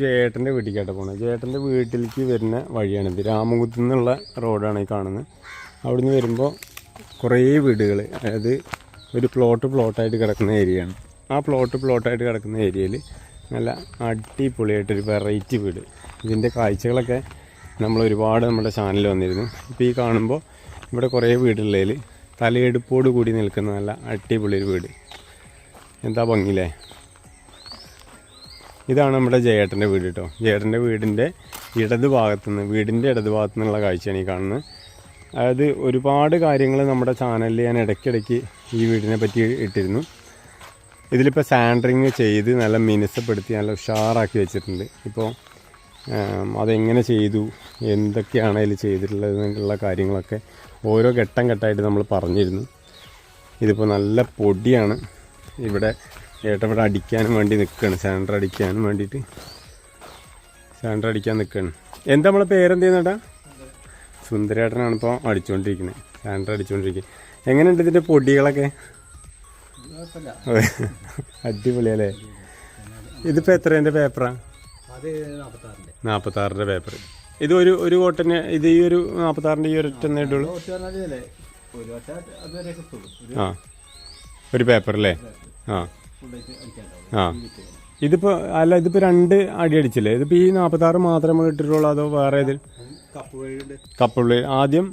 ജയേട്ടന്റെ വീട്ടിലേക്കായിട്ട് പോകുന്നത് ജയേട്ടന്റെ വീട്ടിലേക്ക് വരുന്ന വഴിയാണിത് രാമകുത്തിൽ നിന്നുള്ള റോഡാണ് ഈ കാണുന്നത്. അവിടെ നിന്ന് വരുമ്പോൾ കുറേ വീടുകൾ അതായത് ഒരു പ്ലോട്ട് പ്ലോട്ടായിട്ട് കിടക്കുന്ന ഏരിയയാണ് ആ പ്ലോട്ട് പ്ലോട്ടായിട്ട് കിടക്കുന്ന ഏരിയയിൽ നല്ല അടിപൊളിയായിട്ടൊരു വെറൈറ്റി വീട്. ഇതിന്റെ കാഴ്ചകളൊക്കെ നമ്മൾ ഒരുപാട് നമ്മുടെ ചാനലിൽ വന്നിരുന്നു. ഇപ്പോൾ ഈ കാണുമ്പോൾ ഇവിടെ കുറേ വീടുള്ളതിൽ തലയെടുപ്പോട് കൂടി നിൽക്കുന്ന നല്ല അടിപൊളി ഒരു വീട്. എന്താ ഭംഗിയില്ലേ? ഇതാണ് നമ്മുടെ ജയേട്ടന്റെ വീട് കേട്ടോ ജയേട്ടന്റെ വീടിന്റെ ഇടത് ഭാഗത്തുനിന്ന് വീടിന്റെ ഇടത് ഭാഗത്തു നിന്നുള്ള കാഴ്ചയാണ് ഈ കാണുന്നത്. അതായത് ഒരുപാട് കാര്യങ്ങൾ നമ്മുടെ ചാനലിൽ ഞാൻ ഇടയ്ക്കിടയ്ക്ക് ഈ വീടിനെ പറ്റി ഇട്ടിരുന്നു. ഇതിലിപ്പോൾ സാൻഡറിങ് ചെയ്ത് നല്ല മിനുസപ്പെടുത്തി നല്ല ഉഷാറാക്കി വെച്ചിട്ടുണ്ട്. ഇപ്പോൾ അതെങ്ങനെ ചെയ്തു എന്തൊക്കെയാണ് അതിൽ ചെയ്തിട്ടുള്ളത് കാര്യങ്ങളൊക്കെ ഓരോ ഘട്ടം ഘട്ടമായിട്ട് നമ്മൾ പറഞ്ഞിരുന്നു. ഇതിപ്പോൾ നല്ല പൊടിയാണ്. ഇവിടെ ഏട്ടൻ ഇവിടെ അടിക്കാനും വേണ്ടി നിൽക്കുകയാണ് സാൻഡർ അടിക്കാനും വേണ്ടിയിട്ട് സാൻഡർ അടിക്കാൻ നിൽക്കുകയാണ് എന്താ നമ്മളെ പേരെന്തെയ്യുന്നേട്ടാ സുന്ദരേട്ടനാണ് ഇപ്പോൾ അടിച്ചുകൊണ്ടിരിക്കുന്നത് സാൻഡർ അടിച്ചുകൊണ്ടിരിക്കുന്നത് എങ്ങനെയുണ്ട് ഇതിന്റെ പൊടികളൊക്കെ? അടിപൊളിയല്ലേ? ഇതിപ്പോൾ എത്രേന്റെ പേപ്പറാ അത് നാൽപ്പത്താറിന്റെ പേപ്പർ ഇത് ഒരു ഒരു കോട്ടന് ഇത് ഈ ഒരു നാൽപ്പത്താറിന്റെ ഈ ഒരൊറ്റ നേടുള്ളൂ ആ ഒരു പേപ്പർ അല്ലേ? ആ. ആ. ഇതിപ്പോ അല്ല ഇതിപ്പോ രണ്ട് അടി അടിച്ചില്ലേ? ഇതിപ്പോ ഈ നാൽപ്പത്താറ് മാത്രമേ ഇട്ടിട്ടുള്ളൂ അതോ വേറെ ഇതിൽ കപ്പിളി ആദ്യം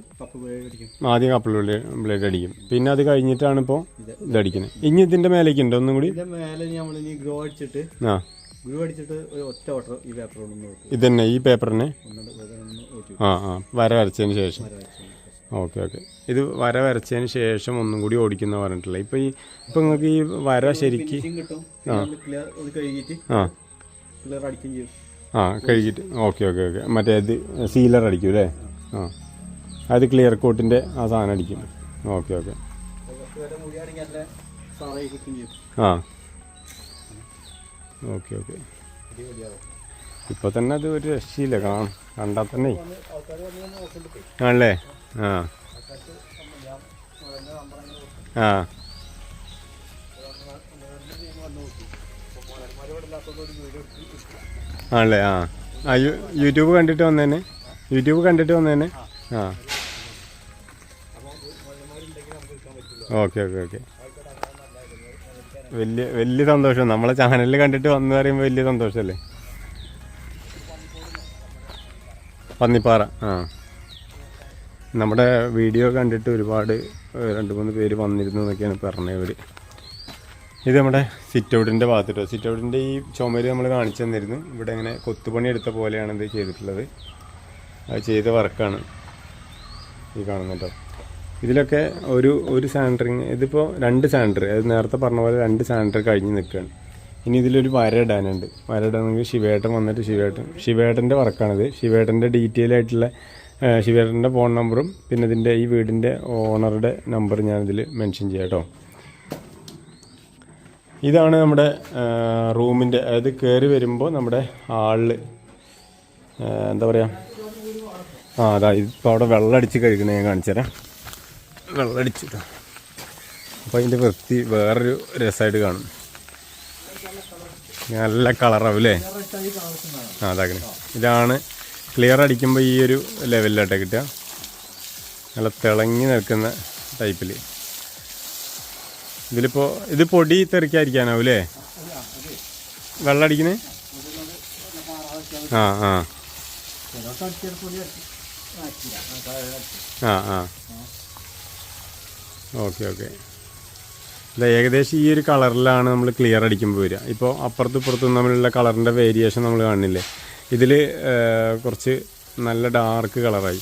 ആദ്യം കപ്പിളി ബ്ലേഡ് അടിക്കും. പിന്നെ അത് കഴിഞ്ഞിട്ടാണ് ഇപ്പോൾ ഇതടിക്കുന്നത് ഇനി ഇതിന്റെ മേലേക്ക് ഉണ്ടോ ഒന്നും കൂടി? ഇത് തന്നെ നമ്മൾ ഗ്രോ അടിച്ചിട്ട് ആ. ഗ്രൂ അടിച്ചിട്ട് ഒറ്റ ഓട്ടർ ഈ പേപ്പർ ഇതന്നെ ഈ പേപ്പറിന് ആ ആ. വര വരച്ചതിന് ശേഷം. Okay okay. ഇത് വര വരച്ചതിന് ശേഷം ഒന്നും കൂടി ഓടിക്കുന്ന പറഞ്ഞിട്ടില്ല? ഇപ്പം ഈ ഇപ്പം നിങ്ങൾക്ക് ഈ വര ശരിക്ക് ആ. ചെയ്യും. ആ കഴുകിയിട്ട്. Okay okay okay. മറ്റേ ഇത് സീലർ അടിക്കും അല്ലേ? ആ. അത് ക്ലിയർ കോട്ടിന്റെ ആ സാധനം അടിക്കും. Okay okay. ആ. Okay okay. ഇപ്പോൾ തന്നെ അത് ഒരു രക്ഷയില്ല കാണാം. കണ്ടാൽ തന്നെ. ആണല്ലേ? ആ. ആ. ആണല്ലേ? ആ. ആ യൂട്യൂബ് കണ്ടിട്ട് വന്നേനെ. യൂട്യൂബ് കണ്ടിട്ട് വന്നേനെ. ആ. Okay okay okay. വലിയ വലിയ സന്തോഷം. നമ്മളെ ചാനലിൽ കണ്ടിട്ട് വന്നു പറയുമ്പോൾ വലിയ സന്തോഷമല്ലേ പന്നിപ്പാറ. ആ. നമ്മുടെ വീഡിയോ കണ്ടിട്ട് ഒരുപാട് രണ്ട് മൂന്ന് പേര് വന്നിരുന്നു എന്നൊക്കെയാണ് പറഞ്ഞത് ഇവർ ഇത് നമ്മുടെ സിറ്റ് ഔട്ടിന്റെ ഭാഗത്തിട്ടോ? സിറ്റ് ഈ ചുമര് നമ്മൾ കാണിച്ചു തന്നിരുന്നു. ഇവിടെ ഇങ്ങനെ കൊത്തുപണി എടുത്ത പോലെയാണ് ഇത് ചെയ്തിട്ടുള്ളത്. അത് ചെയ്ത വർക്കാണ് ഈ കാണുന്നുണ്ടോ ഇതിലൊക്കെ ഒരു ഒരു സാൻഡറിങ് ഇതിപ്പോൾ രണ്ട് സാൻഡർ അത് നേരത്തെ പറഞ്ഞ പോലെ രണ്ട് സാൻഡർ കഴിഞ്ഞ് നിൽക്കുകയാണ് ഇനി ഇതിലൊരു വര ഇടാനുണ്ട് വര ഇടാണെങ്കിൽ ശിവേട്ടൻ വന്നിട്ട് ശിവേട്ടൻ ശിവേട്ടന്റെ വർക്കാണിത്. ശിവേട്ടന്റെ ഡീറ്റെയിൽ ആയിട്ടുള്ള ശിവേട്ടന്റെ ഫോൺ നമ്പറും പിന്നെ ഇതിന്റെ ഈ വീടിന്റെ ഓണറുടെ നമ്പർ ഞാനിതിൽ മെൻഷൻ ചെയ്യാം കേട്ടോ ഇതാണ് നമ്മുടെ റൂമിന്റെ അതായത് കയറി വരുമ്പോൾ നമ്മുടെ ഹാളിൽ എന്താ പറയുക ആ അതാ ഇപ്പോൾ അവിടെ വെള്ളം അടിച്ച് കഴുകണേ ഞാൻ കാണിച്ചു തരാം. വെള്ളം അടിച്ചിട്ടോ അപ്പോൾ അതിന്റെ വൃത്തി വേറൊരു രസമായിട്ട് കാണും. നല്ല കളറാവും അല്ലേ ആ അതാക്കണ ഇതാണ് ക്ലിയർ അടിക്കുമ്പോൾ ഈ ഒരു ലെവലിലാട്ടെ കിട്ടുക. നല്ല തിളങ്ങി നിൽക്കുന്ന ടൈപ്പിൽ ഇതിലിപ്പോൾ ഇത് പൊടി തെറിക്കാതിരിക്കാനാവും അല്ലേ വെള്ളം അടിക്കണേ? ആ ആ. ആ ആ. Okay okay. ഏകദേശം ഈ ഒരു കളറിലാണ് നമ്മൾ ക്ലിയർ അടിക്കുമ്പോൾ വരിക. ഇപ്പോൾ അപ്പുറത്തും ഇപ്പുറത്തും തമ്മിലുള്ള കളറിന്റെ വേരിയേഷൻ നമ്മൾ കാണില്ലേ? ഇതിൽ കുറച്ച് നല്ല ഡാർക്ക് കളറായി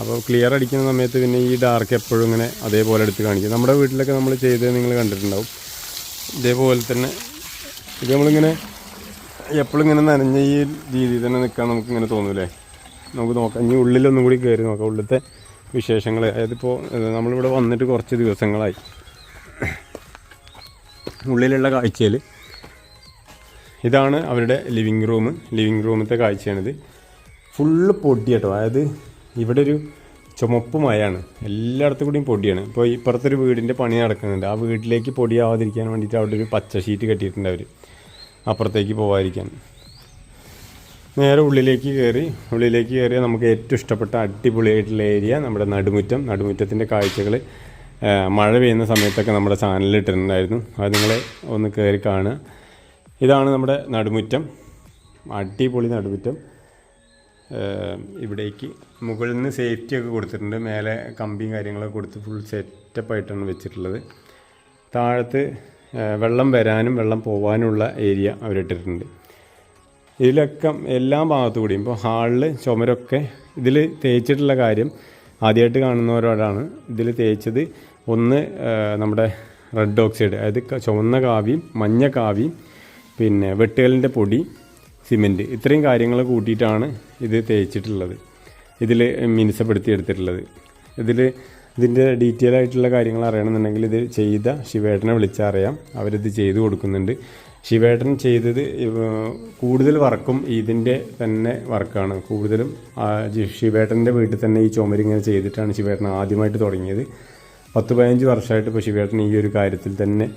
അപ്പോൾ ക്ലിയർ അടിക്കുന്ന സമയത്ത് പിന്നെ ഈ ഡാർക്ക് എപ്പോഴും ഇങ്ങനെ അതേപോലെ എടുത്ത് കാണിക്കും. നമ്മുടെ വീട്ടിലൊക്കെ നമ്മൾ ചെയ്തത് നിങ്ങൾ കണ്ടിട്ടുണ്ടാവും. ഇതേപോലെ തന്നെ ഇത് നമ്മളിങ്ങനെ എപ്പോഴും ഇങ്ങനെ നനഞ്ഞ ഈ രീതിയിൽ തന്നെ നിൽക്കാൻ നമുക്കിങ്ങനെ തോന്നൂലേ? നമുക്ക് നോക്കാം. ഇനി ഉള്ളിലൊന്നും കൂടി കയറി നോക്കാം. ഉള്ളിലത്തെ വിശേഷങ്ങൾ അതായത് ഇപ്പോൾ നമ്മളിവിടെ വന്നിട്ട് കുറച്ച് ദിവസങ്ങളായി. ഉള്ളിലുള്ള കാഴ്ചയിൽ ഇതാണ് അവരുടെ ലിവിങ് റൂം. ലിവിങ് റൂമിലത്തെ കാഴ്ചയാണിത്. ഫുള്ള് പൊടി കേട്ടോ അതായത് ഇവിടെ ഒരു ചുമപ്പ് മഴയാണ് എല്ലായിടത്തും കൂടിയും പൊടിയാണ്. ഇപ്പോൾ ഇപ്പുറത്തൊരു വീടിന്റെ പണി നടക്കുന്നുണ്ട്. ആ വീട്ടിലേക്ക് പൊടിയാവാതിരിക്കാൻ വേണ്ടിയിട്ട് അവിടെ ഒരു പച്ച ഷീറ്റ് കെട്ടിയിട്ടുണ്ട് അവർ അപ്പുറത്തേക്ക് പോകാതിരിക്കാൻ നേരെ ഉള്ളിലേക്ക് കയറി. ഉള്ളിലേക്ക് കയറിയാൽ നമുക്ക് ഏറ്റവും ഇഷ്ടപ്പെട്ട അടിപൊളിയായിട്ടുള്ള ഏരിയ നമ്മുടെ നടുമുറ്റം. നടുമുറ്റത്തിന്റെ കാഴ്ചകൾ മഴ പെയ്യുന്ന സമയത്തൊക്കെ നമ്മുടെ ചാനലിൽ ഇട്ടിട്ടുണ്ടായിരുന്നു. അത് നിങ്ങൾ ഒന്ന് കയറി കാണുക. ഇതാണ് നമ്മുടെ നടുമുറ്റം. അടിപൊളി നടുമുറ്റം. ഇവിടേക്ക് മുകളിൽ നിന്ന് സേഫ്റ്റി ഒക്കെ കൊടുത്തിട്ടുണ്ട്. മേലെ കമ്പിയും കാര്യങ്ങളൊക്കെ കൊടുത്ത് ഫുൾ സെറ്റപ്പ് ആയിട്ടാണ് വെച്ചിട്ടുള്ളത്. താഴത്ത് വെള്ളം വരാനും വെള്ളം പോകാനുമുള്ള ഏരിയ അവരിട്ടിട്ടുണ്ട്. ഇതിലൊക്കെ എല്ലാ ഭാഗത്തു കൂടിയും ഇപ്പോൾ ഹാളിൽ ചുമരൊക്കെ ഇതിൽ തേച്ചിട്ടുള്ള കാര്യം ആദ്യമായിട്ട് കാണുന്നവരോടാണ് ഇതിൽ തേച്ചത്. ഒന്ന് നമ്മുടെ റെഡ് ഓക്സൈഡ് അതായത് ചുവന്ന കാവിയും മഞ്ഞ കാവിയും പിന്നെ വെട്ടുകലിന്റെ പൊടി സിമെന്റ് ഇത്രയും കാര്യങ്ങൾ കൂട്ടിയിട്ടാണ് ഇത് തേച്ചിട്ടുള്ളത്. ഇതിൽ മിനുസപ്പെടുത്തി എടുത്തിട്ടുള്ളത് ഇതിൽ ഇതിന്റെ ഡീറ്റെയിൽ ആയിട്ടുള്ള കാര്യങ്ങൾ അറിയണമെന്നുണ്ടെങ്കിൽ ഇത് ചെയ്ത ശിവേട്ടനെ വിളിച്ചറിയാം. അവരിത് ചെയ്തു കൊടുക്കുന്നുണ്ട്. ശിവേട്ടൻ ചെയ്തത് കൂടുതൽ വർക്കും ഇതിന്റെ തന്നെ വർക്കാണ്. കൂടുതലും ശിവേട്ടന്റെ വീട്ടിൽ തന്നെ ഈ ചുമരിങ്ങനെ ചെയ്തിട്ടാണ് ശിവേട്ടൻ ആദ്യമായിട്ട് തുടങ്ങിയത്. പത്ത് പതിനഞ്ച് വർഷമായിട്ട് ഇപ്പോൾ ശിവേട്ടൻ ഈ ഒരു കാര്യത്തിൽ തന്നെ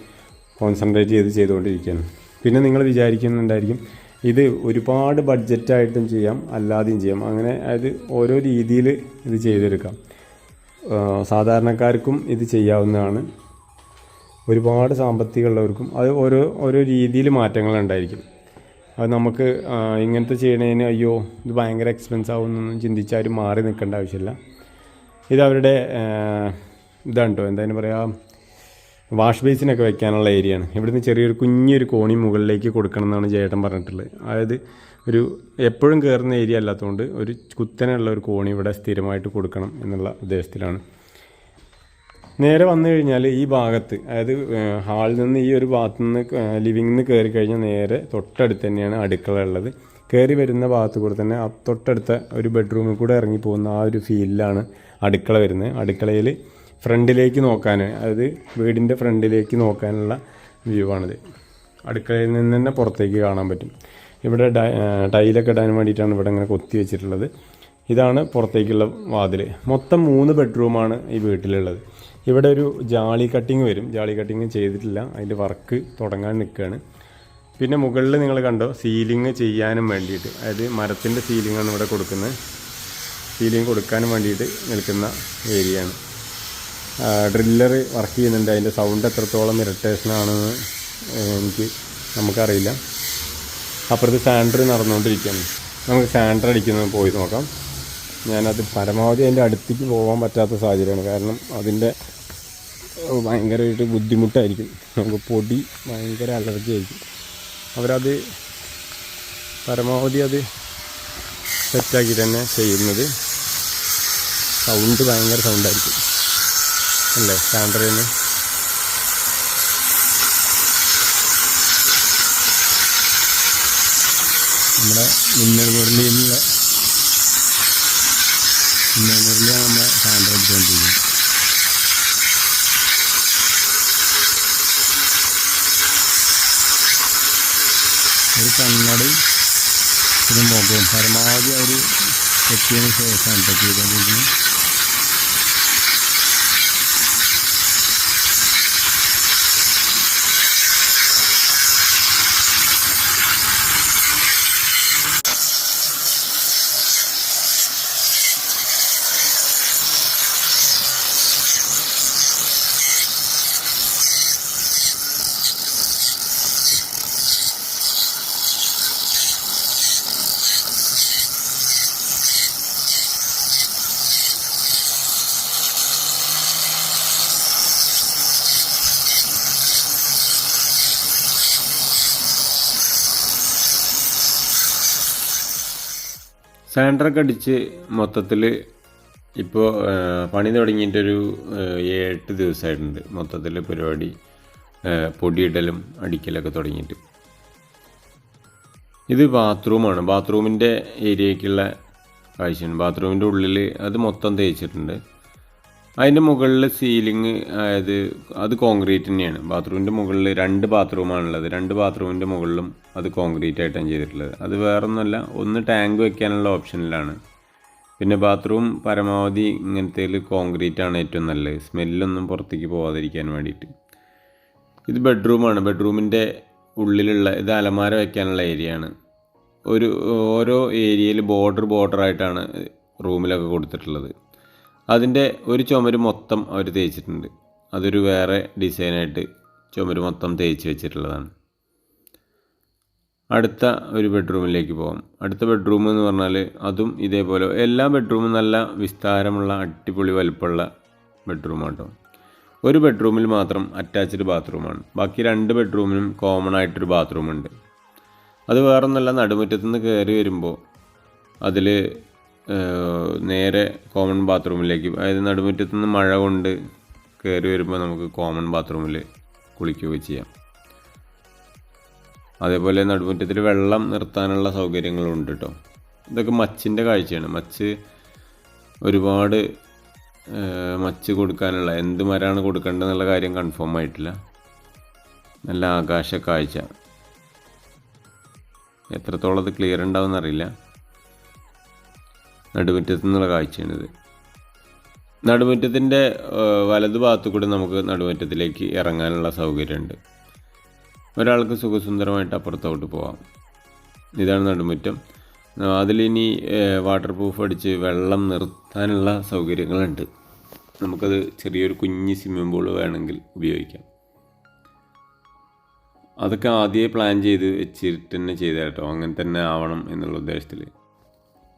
കോൺസെൻട്രേറ്റ് ചെയ്ത് ചെയ്തുകൊണ്ടിരിക്കുകയാണ്. പിന്നെ നിങ്ങൾ വിചാരിക്കുന്നുണ്ടായിരിക്കും ഇത് ഒരുപാട് ബഡ്ജറ്റായിട്ടും ചെയ്യാം അല്ലാതെയും ചെയ്യാം. അങ്ങനെ അതായത് ഓരോ രീതിയിൽ ഇത് ചെയ്തെടുക്കാം. സാധാരണക്കാർക്കും ഇത് ചെയ്യാവുന്നതാണ്. ഒരുപാട് സാമ്പത്തികമുള്ളവർക്കും അത് ഓരോ ഓരോ രീതിയിൽ മാറ്റങ്ങളുണ്ടായിരിക്കും. അത് നമുക്ക് ഇങ്ങനത്തെ ചെയ്യണതിന് അയ്യോ ഇത് ഭയങ്കര എക്സ്പെൻസ് ആവുമെന്നൊന്നും ചിന്തിച്ചാരും മാറി നിൽക്കേണ്ട ആവശ്യമില്ല. ഇത് അവരുടെ ഇതാണ് കേട്ടോ എന്തായാലും പറയുക വാഷ് ബേസിനൊക്കെ വെക്കാനുള്ള ഏരിയയാണ് ഇവിടുന്ന് ചെറിയൊരു കുഞ്ഞൊരു കോണി മുകളിലേക്ക് കൊടുക്കണം എന്നാണ് ജേട്ടൻ പറഞ്ഞിട്ടുള്ളത്. അതായത് ഒരു എപ്പോഴും കയറുന്ന ഏരിയ അല്ലാത്തതുകൊണ്ട് ഒരു കുത്തനെയുള്ള ഒരു കോണി ഇവിടെ സ്ഥിരമായിട്ട് കൊടുക്കണം എന്നുള്ള ഉദ്ദേശത്തിലാണ്. നേരെ വന്നു കഴിഞ്ഞാൽ ഈ ഭാഗത്ത് അതായത് ഹാളിൽ നിന്ന് ഈ ഒരു ഭാഗത്തു നിന്ന് ലിവിങ്ങിൽ നിന്ന് കയറി കഴിഞ്ഞാൽ നേരെ തൊട്ടടുത്ത് തന്നെയാണ് അടുക്കള ഉള്ളത്. കയറി വരുന്ന ഭാഗത്ത് കൂടെ തന്നെ തൊട്ടടുത്ത ഒരു ബെഡ്റൂമിൽ കൂടെ ഇറങ്ങി പോകുന്ന ആ ഒരു ഫീലിലാണ് അടുക്കള വരുന്നത്. അടുക്കളയിൽ ഫ്രണ്ടിലേക്ക് നോക്കാൻ അതായത് വീടിന്റെ ഫ്രണ്ടിലേക്ക് നോക്കാനുള്ള വ്യൂ ആണിത് അടുക്കളയിൽ നിന്ന് തന്നെ പുറത്തേക്ക് കാണാൻ പറ്റും. ഇവിടെ ടൈലൊക്കെ ഇടാൻ വേണ്ടിയിട്ടാണ് ഇവിടെ ഇങ്ങനെ കൊത്തി വെച്ചിട്ടുള്ളത്. ഇതാണ് പുറത്തേക്കുള്ള വാതിൽ മൊത്തം മൂന്ന് ബെഡ്റൂമാണ് ഈ വീട്ടിലുള്ളത്. ഇവിടെ ഒരു ജാളി കട്ടിങ് വരും. ജാളി കട്ടിങ് ചെയ്തിട്ടില്ല. അതിന്റെ വർക്ക് തുടങ്ങാൻ നിൽക്കുകയാണ് പിന്നെ മുകളിൽ നിങ്ങൾ കണ്ടോ സീലിംഗ് ചെയ്യാനും വേണ്ടിയിട്ട്. അതായത് മരത്തിന്റെ സീലിംഗാണ് ഇവിടെ കൊടുക്കുന്നത്. സീലിംഗ് കൊടുക്കാനും വേണ്ടിയിട്ട് നിൽക്കുന്ന ഏരിയയാണ്. ഡ്രില്ലർ വർക്ക് ചെയ്യുന്നുണ്ട്. അതിന്റെ സൗണ്ട് എത്രത്തോളം ഇറിറ്റേഷനാണെന്ന് എനിക്ക് നമുക്കറിയില്ല. അപ്പുറത്ത് സാൻഡർ നടന്നുകൊണ്ടിരിക്കുകയാണ്. നമുക്ക് സാൻഡർ അടിക്കുന്നത് പോയി നോക്കാം. ഞാനത് പരമാവധി അതിന്റെ അടുത്തേക്ക് പോകാൻ പറ്റാത്ത സാഹചര്യമാണ്. കാരണം അതിന്റെ ഭയങ്കരമായിട്ട് ബുദ്ധിമുട്ടായിരിക്കും. നമുക്ക് പൊടി ഭയങ്കര അലർജി ആയിരിക്കും. അവരത് പരമാവധി അത് സെറ്റാക്കി തന്നെ ചെയ്യുന്നത്. സൗണ്ട് ഭയങ്കര സൗണ്ടായിരിക്കും അല്ലേ സാൻഡറിൽ നിന്ന്? നമ്മുടെ മിന്നൽ മുരളിയിലുള്ള മിന്നൽ മുരളിയാണ് നമ്മളെ സാൻഡർ അടിച്ചുകൊണ്ടിരിക്കുന്നത് ഒരു കണ്ണടയും ഒരു മുഖവും പരമാവധി അവർ എത്തിയതിന് ശേഷമാണ് ചെയ്തുകൊണ്ടിരിക്കുന്നത് സാൻഡറൊക്കെ അടിച്ച് മൊത്തത്തിൽ ഇപ്പോൾ പണി തുടങ്ങിയിട്ടൊരു എട്ട് ദിവസമായിട്ടുണ്ട് മൊത്തത്തിൽ പരിപാടി പൊടിയിടലും അടിക്കലൊക്കെ തുടങ്ങിയിട്ട്. ഇത് ബാത്റൂമാണ്. ബാത്റൂമിന്റെ ഏരിയയ്ക്കുള്ള കാഴ്ചയാണ് ബാത്റൂമിന്റെ ഉള്ളിൽ അത് മൊത്തം തേച്ചിട്ടുണ്ട്. അതിന്റെ മുകളിൽ സീലിംഗ് അതായത് അത് കോൺക്രീറ്റ് തന്നെയാണ്. ബാത്റൂമിന്റെ മുകളിൽ രണ്ട് ബാത്റൂമാണുള്ളത്. രണ്ട് ബാത്റൂമിന്റെ മുകളിലും അത് കോൺക്രീറ്റ് ആയിട്ടാണ് ചെയ്തിട്ടുള്ളത്. അത് വേറൊന്നുമല്ല ഒന്ന് ടാങ്ക് വെക്കാനുള്ള ഓപ്ഷനിലാണ്. പിന്നെ ബാത്റൂം പരമാവധി ഇങ്ങനത്തെ കോൺക്രീറ്റ് ആണ് ഏറ്റവും നല്ലത്. സ്മെല്ലൊന്നും പുറത്തേക്ക് പോകാതിരിക്കാൻ വേണ്ടിയിട്ട്. ഇത് ബെഡ്റൂമാണ് ബെഡ്റൂമിന്റെ ഉള്ളിലുള്ള ഇത് അലമാര വയ്ക്കാനുള്ള ഏരിയ ആണ്. ഒരു ഓരോ ഏരിയയിൽ ബോർഡർ ബോർഡർ ആയിട്ടാണ് റൂമിലൊക്കെ കൊടുത്തിട്ടുള്ളത്. അതിന്റെ ഒരു ചുമര് മൊത്തം അവർ തേച്ചിട്ടുണ്ട്. അതൊരു വേറെ ഡിസൈനായിട്ട് ചുമര് മൊത്തം തേച്ച് വെച്ചിട്ടുള്ളതാണ്. അടുത്ത ഒരു ബെഡ്റൂമിലേക്ക് പോകാം അടുത്ത ബെഡ്റൂം എന്ന് പറഞ്ഞാൽ അതും ഇതേപോലെ എല്ലാ ബെഡ്റൂമും നല്ല വിസ്താരമുള്ള അടിപൊളി വലുപ്പമുള്ള ബെഡ്റൂമാണ് ഒരു ബെഡ്റൂമിൽ മാത്രം അറ്റാച്ച്ഡ് ബാത്റൂമാണ് ബാക്കി രണ്ട് ബെഡ്റൂമിനും കോമൺ ആയിട്ടൊരു ബാത്റൂമുണ്ട് അത് വേറൊന്നല്ല നടുമുറ്റത്ത് നിന്ന് കയറി വരുമ്പോൾ അതിൽ നേരെ കോമൺ ബാത്റൂമിലേക്ക് അതായത് നടുമുറ്റത്ത് നിന്ന് മഴ കൊണ്ട് കയറി വരുമ്പോൾ നമുക്ക് കോമൺ ബാത്റൂമിൽ കുളിക്കുകയോ ചെയ്യാം. അതേപോലെ നടുമുറ്റത്തിൽ വെള്ളം നിർത്താനുള്ള സൗകര്യങ്ങളുണ്ട് കേട്ടോ ഇതൊക്കെ മച്ചിന്റെ കാഴ്ചയാണ്. മച്ച് ഒരുപാട് മച്ച് കൊടുക്കാനുള്ള എന്ത് മരമാണ് കൊടുക്കേണ്ടതെന്നുള്ള കാര്യം കൺഫേം ആയിട്ടില്ല. നല്ല ആകാശ കാഴ്ച. എത്രത്തോളം അത് ക്ലിയർ ഉണ്ടാവും അറിയില്ല നടുമുറ്റത്തു നിന്നുള്ള കാഴ്ചയാണിത് നടുമുറ്റത്തിന്റെ വലതു ഭാഗത്തു കൂടെ നമുക്ക് നടുമുറ്റത്തിലേക്ക് ഇറങ്ങാനുള്ള സൗകര്യമുണ്ട്. ഒരാൾക്ക് സുഖസുന്ദരമായിട്ട് അപ്പുറത്തോട്ട് പോവാം. ഇതാണ് നടുമുറ്റം. അതിലിനി വാട്ടർ പ്രൂഫ് അടിച്ച് വെള്ളം നിർത്താനുള്ള സൗകര്യങ്ങളുണ്ട്. നമുക്കത് ചെറിയൊരു കുഞ്ഞ് സ്വിമ്മിംഗ് പൂൾ വേണമെങ്കിൽ ഉപയോഗിക്കാം. അതൊക്കെ ആദ്യമേ പ്ലാൻ ചെയ്ത് വെച്ചിട്ട് തന്നെ ചെയ്ത കേട്ടോ അങ്ങനെ തന്നെ ആവണം എന്നുള്ള ഉദ്ദേശത്തിൽ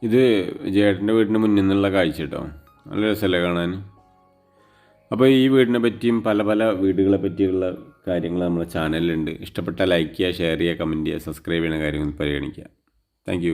ഇത് ജേട്ടന്റെ വീടിന്റെ മുന്നിൽ നിന്നുള്ള കാഴ്ച കേട്ടോ. നല്ല രസമല്ലേ കാണാൻ. അപ്പോൾ ഈ വീടിനെ പറ്റിയും പല പല വീടുകളെ പറ്റിയുള്ള കാര്യങ്ങൾ നമ്മുടെ ചാനലിലുണ്ട്. ഇഷ്ടപ്പെട്ട ലൈക്ക് ചെയ്യുക ഷെയർ ചെയ്യുക കമന്റ് ചെയ്യുക സബ്സ്ക്രൈബ് ചെയ്യുന്ന കാര്യങ്ങൾ പരിഗണിക്കുക. താങ്ക്